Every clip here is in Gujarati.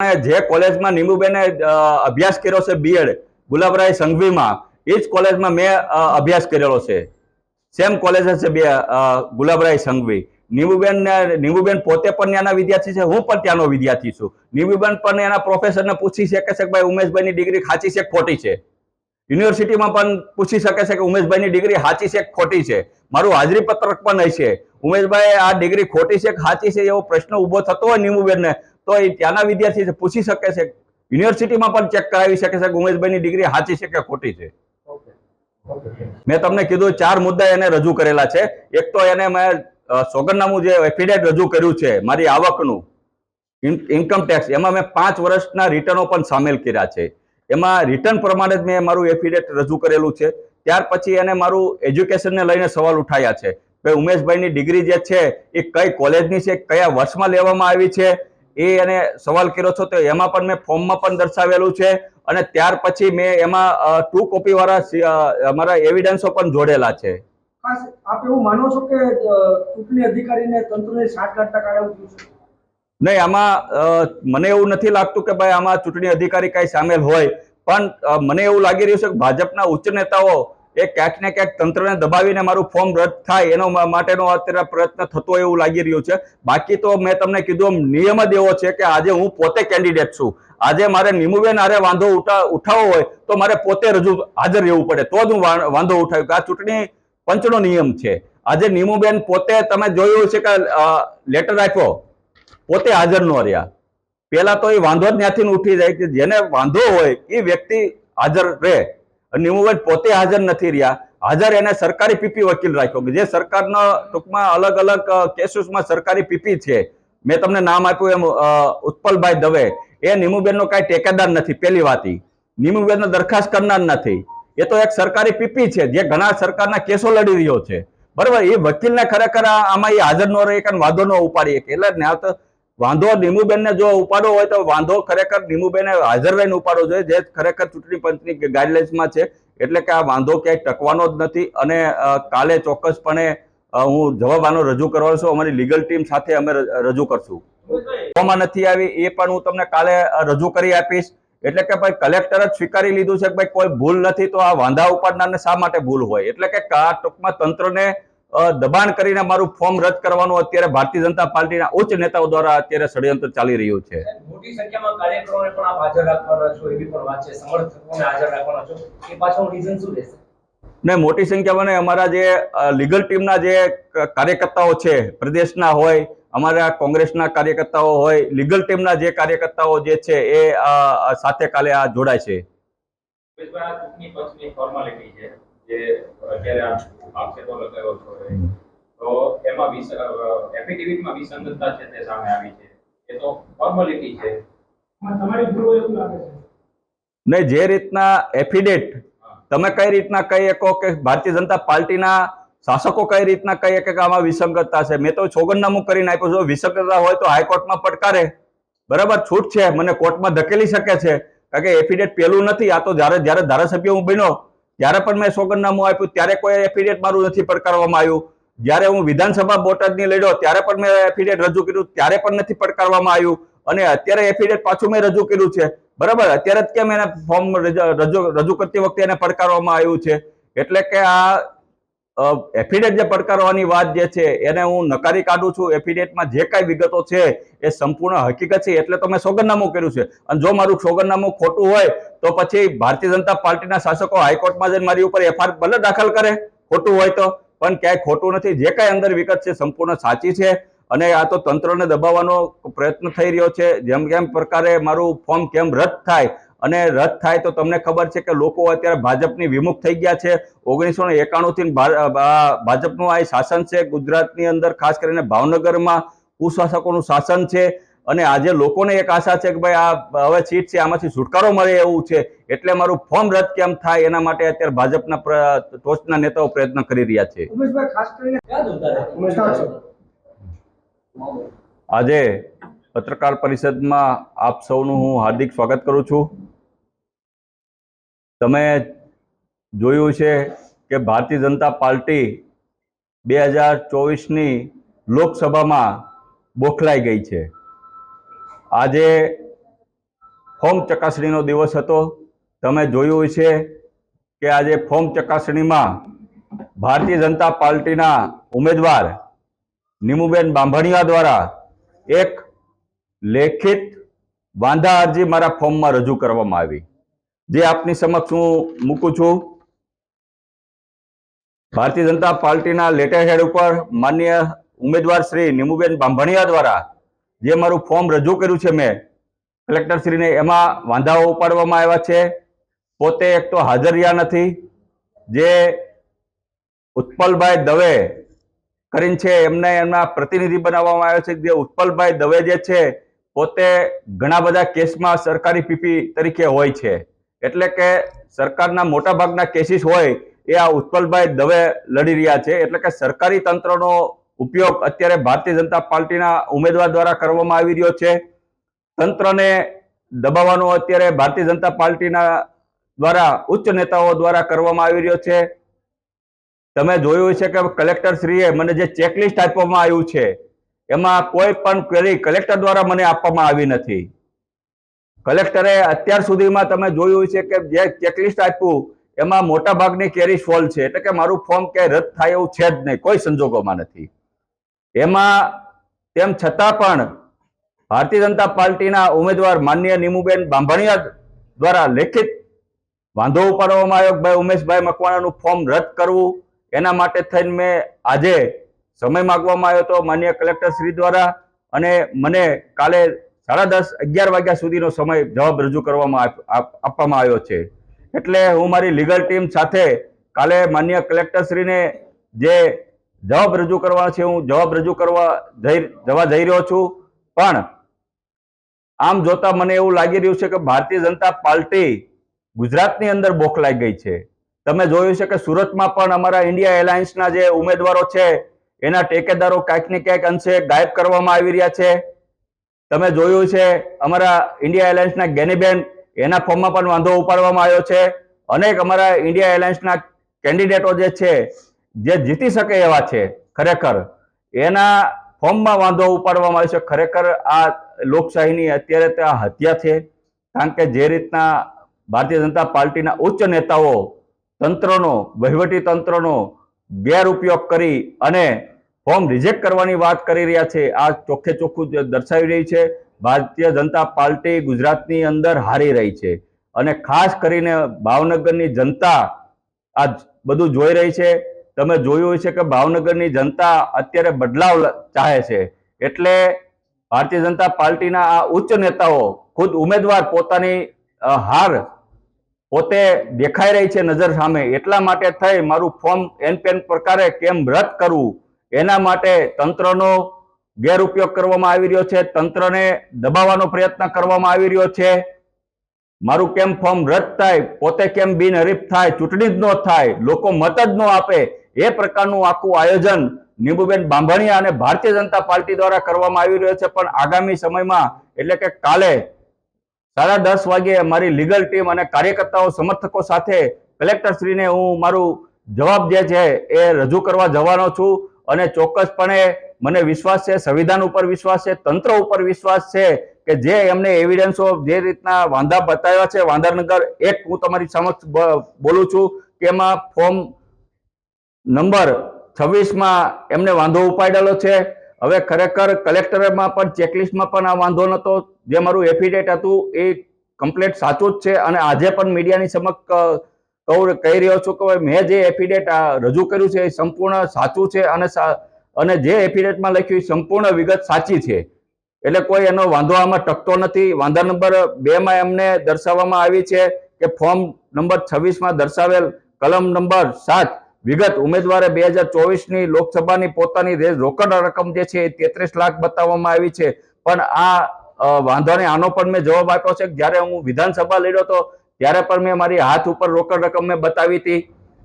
જે કોલેજમાં નીમુબેને અભ્યાસ કર્યો છે બીએડ ગુલાબરાય સંઘવીમાં, એ જ કોલેજમાં મેં અભ્યાસ કરેલો છે. સેમ કોલેજ છે બે ગુલાબરાય સંઘવી. નીમુબેન નીમુબેન પોતે પણ ત્યાંના વિદ્યાર્થી છે, હું પણ ત્યાંનો વિદ્યાર્થી છું. નીમુબેન પણ એના પ્રોફેસરને પૂછી શકે છે કે ભાઈ ઉમેશભાઈની ડિગ્રી ખાચી છે ખોટી છે? યુનિવર્સિટીમાં પણ પૂછી શકે છે કે ઉમેશભાઈની ડિગ્રી સાચી છે ખોટી છે? મારું હાજરી પત્રક પણ હશે ઉમેશભાઈ, આ ડિગ્રી ખોટી છે કે સાચી છે એવો પ્રશ્ન ઊભો થતો હોય નીમુબેનને તો એ ત્યાંના વિદ્યાર્થી છે પૂછી શકે છે. યુનિવર્સિટીમાં પણ ચેક કરાવી શકે છે ઉમેશભાઈની ડિગ્રી સાચી છે કે ખોટી છે. મેં તમને કીધું ચાર મુદ્દા એને રજૂ કરેલા છે. એક તો એને મેં સોગંદનામું જે એફિડેટ રજૂ કર્યું છે મારી આવકનું ઇન્કમ ટેક્સ એમાં મેં પાંચ વર્ષના રિટર્નો પણ સામેલ કર્યા છે. એમાં રિટર્ન પ્રમાણે જ મેં મારું એફિડેટ રજૂ કરેલું છે. ત્યાર પછી એને મારું એજ્યુકેશનને લઈને સવાલ ઉઠાયા છે. કે ઉમેશભાઈની ડિગ્રી જે છે એ કઈ કોલેજની છે કયા વર્ષમાં લેવામાં આવી છે? એ એને સવાલ કર્યો છો તો એમાં પણ મેં ફોર્મમાં પણ દર્શાવેલું છે અને ત્યાર પછી મેં એમાં ટુ કોપી વાળા અમારા એવિડન્સો પણ જોડેલા છે. આપ એવું માનો છો કે ચૂંટણી અધિકારીને તંત્રની સાઠગાંઠ ટકા એવું છે? નહીં આમાં મને એવું નથી લાગતું કે ભાઈ આમાં ચૂંટણી અધિકારી કઈ સામેલ હોય. પણ મને એવું લાગી રહ્યું છે કે ભાજપના ઉચ્ચ નેતાઓ એ ક્યાંક ને ક્યાંક તંત્રને દબાવીને મારું ફોર્મ રદ થાય એનો માટેનો અત્યારે પ્રયત્ન થતો એવું લાગી રહ્યું છે. બાકી તો મેં તમને કીધું નિયમ જ એવો છે કે આજે હું પોતે કેન્ડિડેટ છું. આજે મારે નિમુબેન આરે વાંધો ઉઠા ઉઠાવવો હોય તો મારે પોતે રજૂ હાજર રહેવું પડે. તો જ હું વાંધો ઉઠાવ્યું કે આ ચૂંટણી પંચનો નિયમ છે. આજે નિમુબેન પોતે તમે જોયું છે કે લેટર આપ્યો. પોતે હાજર ન રહ્યા. પેલા તો એ વાંધો જ ત્યાંથી ઉઠી જાય કે જેને વાંધો હોય એ વ્યક્તિ હાજર રહે. નિમુબેન પોતે હાજર નથી રહ્યા. હાજર એને સરકારી પીપી વકીલ રાખ્યો કે જે સરકારના ટૂંકમાં અલગ અલગ કેસીસમાં સરકારી પીપી છે. મેં તમને નામ આપ્યું એમ ઉત્પલભાઈ દવે. એ નિમુબેનનો કાંઈ ટેકેદાર નથી, પેલી વાત નિમુબેનનો દરખાસ્ત કરનાર નથી. એ તો એક સરકારી પીપી છે, જે ઘણા સરકારના કેસો લડી રહ્યો છે. બરાબર, એ વકીલને ખરેખર આમાં એ હાજર ન રહે કે વાંધો ન ઉપાડી શકે એટલે વાંધો નિમુબેનને જો ઉપાડો હોય તો વાંધો ખરેખર નિમુબેને હાજર રહીને ઉપાડવો જોઈએ. જે ખરેખર ચૂંટણી પંચની ગાઈડલાઇન્સમાં છે. એટલે કે આ વાંધો ક્યાંય ટકવાનો જ નથી અને કાલે ચોક્કસપણે હું જવાબ આનો રજૂ કરવાનો છું. અમારી લીગલ ટીમ સાથે અમે રજૂ કરશું. માં નથી આવી, એ પણ હું તમને કાલે રજૂ કરી આપીશ. એટલે કે ભાઈ કલેક્ટર જ સ્વીકારી લીધું છે કે ભાઈ કોઈ ભૂલ નથી, તો આ વાંધા ઉપાડનારને શા માટે ભૂલ હોય? એટલે કે આ ટૂંકમાં તંત્રને દબાણ કરીને મારું ફોર્મ રદ કરવાનું અત્યારે ભારતીય જનતા પાર્ટીના ઉચ્ચ નેતાઓ દ્વારા અત્યારે ષડયંત્ર ચાલી રહ્યું છે. મોટી સંખ્યામાં કાર્યકરોને પણ આપ હાજર રાખવાના છો એવી પણ વાત છે. સમર્થકોને હાજર રાખવાના છો. એ પાછળનું રીઝન શું રહેશે? ને મોટી સંખ્યામાં ને અમારા જે લીગલ ટીમના જે કાર્યકર્તાઓ છે પ્રદેશના હોય અમારા કોંગ્રેસના કાર્યકર્તાઓ હોય લીગલ ટીમના જે કાર્યકર્તાઓ જે છે એ સાથે કાલે આ જોડાય છે. ફોર્માલિટી છે. જે અત્યારે આપ આક્ષેપો લગાવ્યો છો તો એમાં વિસ એફિડેવિટમાં વિસંગતતા છે તે સામે આવી છે. એ તો ફોર્માલિટી છે. તમારી ભૂલ એવું લાગે છે? ને જે રીતના એફિડેટ તમે કઈ રીતના કહી શકો કે ભારતીય જનતા પાર્ટીના શાસકો કઈ રીતના કહી શકે કે આમાં વિસંગતતા છે? મેં તો સોગંદનામું કરીને આપ્યું જો વિસંગતતા હોય તો હાઈકોર્ટમાં પડકારે. બરાબર? છૂટ છે. મને કોર્ટમાં ધકેલી શકે છે. કારણ કે એફિડેટ પેલું નથી. આ તો જ્યારે જ્યારે ધારાસભ્ય હું બન્યો ત્યારે પણ મેં સોગંદનામું આપ્યું, ત્યારે કોઈ એફિડેટ મારું નથી પડકારવામાં આવ્યું. જ્યારે હું વિધાનસભા બોટાદની લડ્યો, ત્યારે પણ મેં એફિડેટ રજૂ કર્યું, ત્યારે પણ નથી પડકારવામાં આવ્યું. અને અત્યારે એફિડેટ પાછું મેં રજૂ કર્યું છે. બરાબર? અત્યારે જ કેમ એને ફોર્મ રજૂ રજૂ કરતી વખતે એને પડકારવામાં આવ્યું છે? એટલે કે આ એફિડેટ જે પડકારવાની વાત જે છે, એને હું નકારી કાઢું છું. એફિડેટમાં જે કાંઈ વિગતો છે, એ સંપૂર્ણ હકીકત છે, એટલે તો મેં સોગંદનામું કર્યું છે. અને જો મારું સોગંદનામું ખોટું હોય, તો પછી ભારતીય જનતા પાર્ટીના શાસકો હાઈકોર્ટમાં જઈને મારી ઉપર એફઆઈઆર ભલે દાખલ કરે, ખોટું હોય તો. પણ ક્યાંય ખોટું નથી. જે કાંઈ અંદર વિગત છે, સંપૂર્ણ સાચી છે. અને આ તો તંત્રને દબાવવાનો પ્રયત્ન થઈ રહ્યો છે. જેમ કેમ પ્રકારે મારું ફોર્મ કેમ રદ થાય અને રદ થાય તો તમને ખબર છે કે લોકો અત્યારે ભાજપની વિમુખ થઈ ગયા છે. ઓગણીસો ને એકાણું થી ભાજપનું આ શાસન છે. ગુજરાતની અંદર ખાસ કરીને ભાવનગરમાં કુશાસકોનું શાસન છે. અને આજે લોકોને એક આશા છે કે ભાઈ આ હવે સીટ છે આમાંથી છુટકારો મળે એવું છે. એટલે મારું ફોર્મ રદ કેમ થાય એના માટે અત્યારે ભાજપના ટોચના નેતાઓ પ્રયત્ન કરી રહ્યા છે. આજે પત્રકાર પરિષદમાં આપ સૌનું હું હાર્દિક સ્વાગત કરું છું. તમે જોયું છે કે ભારતીય જનતા પાર્ટી બે હજાર ચોવીસની લોકસભામાં બોખલાઈ ગઈ છે. આજે ફોર્મ ચકાસણીનો દિવસ હતો. તમે જોયું છે કે આજે ફોર્મ ચકાસણીમાં ભારતીય જનતા પાર્ટીના ઉમેદવાર નીમુબેન બાંભણિયા દ્વારા એક લેખિત વાંધા અરજી મારા ફોર્મમાં રજૂ કરવામાં આવી. જે આપની સમક્ષ હું મૂકું છું. ભારતીય જનતા પાર્ટીના લેટર હેડ ઉપર માન્ય ઉમેદવાર શ્રી નિમુબેન બાંભણિયા દ્વારા જે મારું ફોર્મ રજૂ કર્યું છે મેં કલેક્ટરશ્રીને એમાં વાંધાઓ ઉપાડવામાં આવ્યા છે. પોતે એક તો હાજર રહ્યા નથી. જે ઉત્પલભાઈ દવે કરીને છે, એમને એમના પ્રતિનિધિ બનાવવામાં આવ્યો છે. જે ઉત્પલભાઈ દવે જે છે, પોતે ઘણા બધા કેસમાં સરકારી પીપી તરીકે હોય છે. એટલે કે સરકારના મોટાભાગના કેસીસ હોય એ આ ઉત્પલભાઈ દવે લડી રહ્યા છે. એટલે કે સરકારી તંત્રનો ઉપયોગ અત્યારે ભારતીય જનતા પાર્ટીના ઉમેદવાર દ્વારા કરવામાં આવી રહ્યો છે. તંત્રને દબાવવાનો અત્યારે ભારતીય જનતા પાર્ટીના દ્વારા ઉચ્ચ નેતાઓ દ્વારા કરવામાં આવી રહ્યો છે. તમે જોયું છે કે કલેક્ટર શ્રીએ મને જે ચેકલિસ્ટ આપવામાં આવ્યું છે, એમાં કોઈ પણ ક્વેરી કલેક્ટર દ્વારા મને આપવામાં આવી નથી. કલેક્ટરે અત્યાર સુધીમાં તમે જોયું છે કે જે ચેકલિસ્ટ આપ્યું, એમાં મોટા ભાગની કેરી ફોલ છે. એટલે કે મારું ફોર્મ ક્યાંય રદ થાય એવું છે જ નહીં. કોઈ સંજોગોમાં નથી. એમાં તેમ છતાં પણ ભારતીય જનતા પાર્ટીના ઉમેદવાર માન્ય નીમુબેન બાંભણિયા દ્વારા લેખિત વાંધો ઉપાડવામાં આવ્યો ભાઈ ઉમેશભાઈ મકવાણાનું ફોર્મ રદ કરવું, એના માટે થઈને મેં આજે સમય માગવામાં આવ્યો હતો માન્ય કલેક્ટર શ્રી દ્વારા. અને મને કાલે સાડા દસ, અગિયાર વાગ્યા સુધીનો સમય જવાબ રજૂ કરવામાં આપ- આપ- આપવામાં આવ્યો છે. એટલે હું મારી લીગલ ટીમ સાથે કાલે માન્ય કલેક્ટરશ્રીને જે જવાબ રજૂ કરવાનો છે, હું જવાબ રજૂ કરવા જવા જઈ રહ્યો છું. પણ આમ જોતા મને એવું લાગી રહ્યું છે કે ભારતીય જનતા પાર્ટી ગુજરાતની અંદર બોખલાઈ ગઈ છે. તમે જોયું છે કે સુરતમાં પણ અમારા ઇન્ડિયા એરલાઇન્સના જે ઉમેદવારો છે, એના ટેકેદારો ક્યાંક ને ક્યાંક અંશે ગાયબ કરવામાં આવી રહ્યા છે. તમે જોયું છે, અમારા ઇન્ડિયા એરલાઇન્સના ગેનીબેન એના ફોર્મમાં પણ વાંધો ઉપાડવામાં આવ્યો છે. અનેક અમારા ઇન્ડિયા એરલાઇન્સના કેન્ડિડેટો જે છે, જે જીતી શકે એવા છે, ખરેખર. એના ફોર્મમાં વાંધો ઉપાડવામાં આવ્યો છે, ખરેખર આ લોકશાહીની અત્યારે તો આ હત્યા છે. કારણ કે જે રીતના ભારતીય જનતા પાર્ટીના ઉચ્ચ નેતાઓ તંત્રનો, વહીવટી તંત્રનો ગેરઉપયોગ કરી અને ફોર્મ રિજેક્ટ કરવાની વાત કરી રહ્યા છે. આ ચોખ્ખે ચોખ્ખું દર્શાવી રહી છે. ભારતીય જનતા પાર્ટી ગુજરાતની અંદર હારી રહી છે. અને ખાસ કરીને ભાવનગરની જનતા આ બધું જોઈ રહી છે. તમે જોયું હશે કે ભાવનગરની જનતા અત્યારે બદલાવ ચાહે છે. એટલે ભારતીય જનતા પાર્ટીના આ ઉચ્ચ નેતાઓ ખુદ ઉમેદવાર પોતાની હાર પોતે દેખાઈ રહી છે નજર સામે. એટલા માટે થઈ મારું ફોર્મ એન પેન પ્રકારે કેમ રદ કરવું એના માટે તંત્રનો ગેરઉપયોગ કરવામાં આવી રહ્યો છે, તંત્રને દબાવવાનો પ્રયત્ન કરવામાં આવી રહ્યો છે. મારું કેમ ફોર્મ રદ થાય, પોતે કેમ બિનહરીફ થાય, ચૂંટણી જ ન થાય, લોકો મત જ ન આપે, એ પ્રકારનું આખું આયોજન નીંબુબેન બાંભણિયા અને ભારતીય જનતા પાર્ટી દ્વારા કરવામાં આવી રહ્યો છે. પણ આગામી સમયમાં, એટલે કે કાલે સાડા દસ વાગે મારી લીગલ ટીમ અને કાર્યકર્તાઓ સમર્થકો સાથે કલેક્ટરશ્રીને હું મારું જવાબ જે છે એ રજૂ કરવા જવાનો છું. અને ચોક્કસપણે મને વિશ્વાસ છે, સંવિધાન ઉપર વિશ્વાસ છે, તંત્ર ઉપર વિશ્વાસ છે કે જે એમને એવિડન્સો જે રીતના વાંધા બતાવ્યા છે, વાંધાનગર એક હું તમારી સમક્ષ બોલું છું કે એમાં ફોર્મ નંબર છવ્વીસમાં એમને વાંધો ઉપાડેલો છે. હવે ખરેખર કલેક્ટરમાં પણ ચેકલિસ્ટમાં પણ આ વાંધો નહોતો. જે મારું એફિડેટ હતું એ કમ્પ્લેટ સાચું જ છે અને આજે પણ મીડિયાની સમક્ષ કહું, કહી રહ્યો છું કે મેં જે એફિડેટ રજૂ કર્યું છે એ સંપૂર્ણ સાચું છે અને અને જે એફિડેટમાં લખ્યું એ સંપૂર્ણ વિગત સાચી છે. એટલે કોઈ એનો વાંધો આમાં ટકતો નથી. વાંધા નંબર બે માં એમને દર્શાવવામાં આવી છે કે ફોર્મ નંબર છવ્વીસમાં દર્શાવેલ કલમ નંબર સાત વિગત ઉમેદવારે બે હજાર ચોવીસની લોકસભાની પોતાની રોકડ રકમ જે છે એ તેત્રીસ લાખ બતાવવામાં આવી છે. પણ આ વાંધોને આનો પણ મેં જવાબ આપ્યો છે જ્યારે હું વિધાનસભા લડ્યો હતો ત્યારે પણ મેં મારી હાથ ઉપર રોકડ રકમ મેં બતાવી હતી.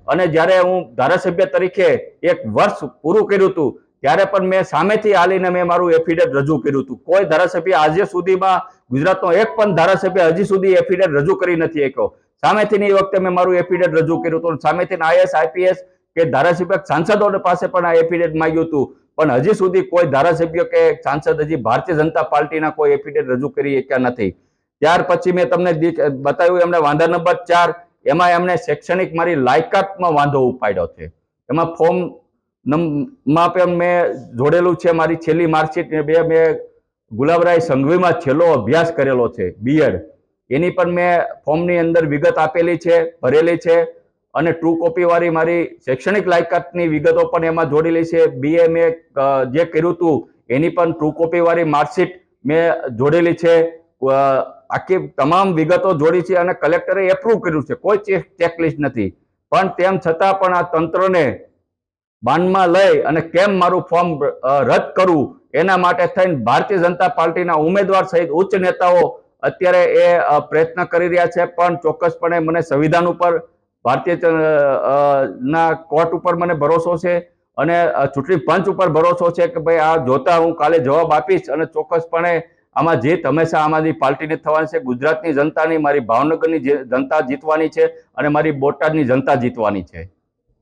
અને જ્યારે હું ધારાસભ્ય તરીકે એક વર્ષ પૂરું કર્યું હતું, ત્યારે પણ મેં સામેથી હાલીને મેં મારું એફિડેટ રજૂ કર્યું હતું. કોઈ ધારાસભ્ય આજે સુધીમાં ગુજરાતનો એક પણ ધારાસભ્ય હજી સુધી એફિડેટ રજૂ કરી નથી શક્યો. સામેથીની વખતે મેં મારું એફિડેટ રજૂ કર્યું હતું. સામેથી આઈએસ આઈપીએસ કે ધારાસભ્ય સાંસદો પાસે પણ આ એફિડેટ માંગ્યું હતું. પણ હજી સુધી કોઈ ધારાસભ્ય કે સાંસદ હજી ભારતીય જનતા પાર્ટીના કોઈ એફિડેટ રજૂ કરી શક્યા નથી. ત્યાર પછી મેં તમને બતાવ્યું એમને વાંધા નંબર ચાર. એમાં એમને શૈક્ષણિક મારી લાયકાતમાં વાંધો ઉપાડ્યો છે. એમાં ફોર્મમાં પણ મેં જોડેલું છે મારી છેલ્લી માર્કશીટ. બે મેં ગુલાબરાય સંઘવીમાં છેલ્લો અભ્યાસ કરેલો છે બીએડ એની પણ મેં ફોર્મની અંદર વિગત આપેલી છે, ભરેલી છે. અને ટુ કોપીવાળી મારી શૈક્ષણિક લાયકાતની વિગતો પણ એમાં જોડેલી છે. બીએ મેં જે કર્યું હતું એની પણ ટુ કોપીવાળી માર્કશીટ મેં જોડેલી છે. આખી તમામ વિગતો જોડી છે અને કલેક્ટરે એપ્રુવ કર્યું છે. કોઈ ચેક ચેકલિસ્ટ નથી. પણ તેમ છતાં પણ આ તંત્રને બાનમાં લઈ અને કેમ મારું ફોર્મ રદ કરવું એના માટે થઈને ભારતીય જનતા પાર્ટીના ઉમેદવાર સહિત ઉચ્ચ નેતાઓ અત્યારે એ પ્રયત્ન કરી રહ્યા છે. પણ ચોક્કસપણે મને સંવિધાન ઉપર, ભારતીય ના કોર્ટ ઉપર મને ભરોસો છે અને ચૂંટણી પંચ ઉપર ભરોસો છે કે ભાઈ આ જોતા હું કાલે જવાબ આપીશ અને ચોક્કસપણે આમાં જે હંમેશા આમ આદમી પાર્ટીની થવાની છે, ગુજરાતની જનતાની, મારી ભાવનગરની જનતા જીતવાની છે અને મારી બોટાદની જનતા જીતવાની છે.